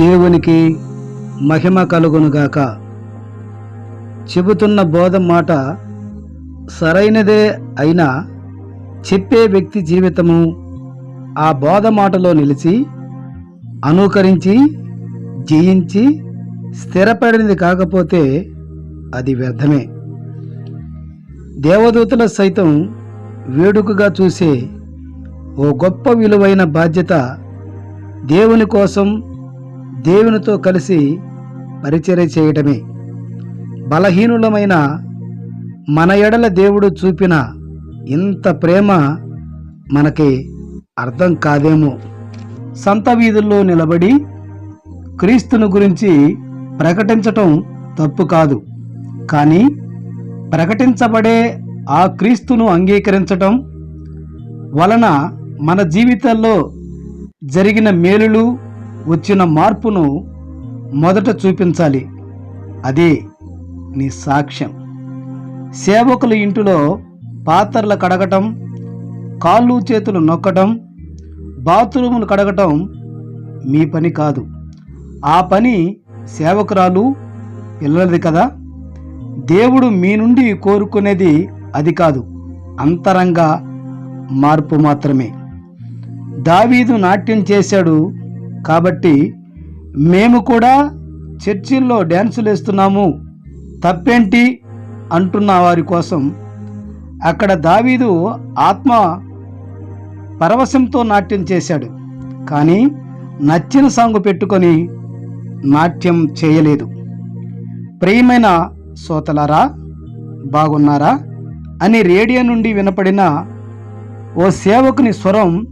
దేవునికి మహిమ కలుగునుగాక. చెబుతున్న బోధ మాట సరైనదే అయినా చెప్పే వ్యక్తి జీవితము ఆ బోధ మాటలో నిలిచి అనుకరించి జయించి స్థిరపడినది కాకపోతే అది వ్యర్థమే. దేవదూతల సైతం వేడుకగా చూసే ఓ గొప్ప విలువైన బాధ్యత దేవుని కోసం దేవునితో కలిసి పరిచర్య చేయటమే. బలహీనులమైన మన ఎడల దేవుడు చూపిన ఇంత ప్రేమ మనకి అర్థం కాదేమో. సంత వీధుల్లో నిలబడి క్రీస్తును గురించి ప్రకటించటం తప్పు కాదు. కానీ ప్రకటించబడే ఆ క్రీస్తును అంగీకరించటం వలన మన జీవితాల్లో జరిగిన మేలులు వచ్చిన మార్పును మొదట చూపించాలి. అదే నీ సాక్ష్యం. సేవకుల ఇంటిలో పాత్రలు కడగటం కాళ్ళు చేతులు నొక్కటం బాత్రూములు కడగటం మీ పని కాదు. ఆ పని సేవకురాలు పిల్లలది కదా. దేవుడు మీ నుండి కోరుకునేది అది కాదు. అంతరంగ మార్పు మాత్రమే. దావీదు నాట్యం చేశాడు కాబట్టి మేము కూడా చర్చిల్లో డ్యాన్సులు వేస్తున్నాము తప్పేంటి? అంటున్న వారి కోసం అక్కడ దావీదు ఆత్మ పరవశంతో నాట్యం చేశాడు. కానీ నచ్చిన సాంగు పెట్టుకొని నాట్యం చేయలేదు. ప్రియమైన సోతలారా బాగున్నారా? అని రేడియో నుండి వినపడిన ఓ సేవకుని స్వరం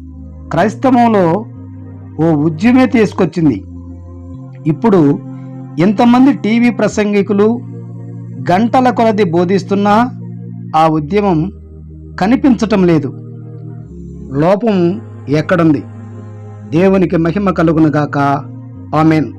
క్రైస్తవంలో ఓ ఉద్యమే తీసుకొచ్చింది. ఇప్పుడు ఇంతమంది టీవీ ప్రసంగికులు గంటల కొలది బోధిస్తున్నా ఆ ఉద్యమం కనిపించటం లేదు. లోపం ఎక్కడుంది? దేవునికి మహిమ కలుగునుగాక ఆమెన్.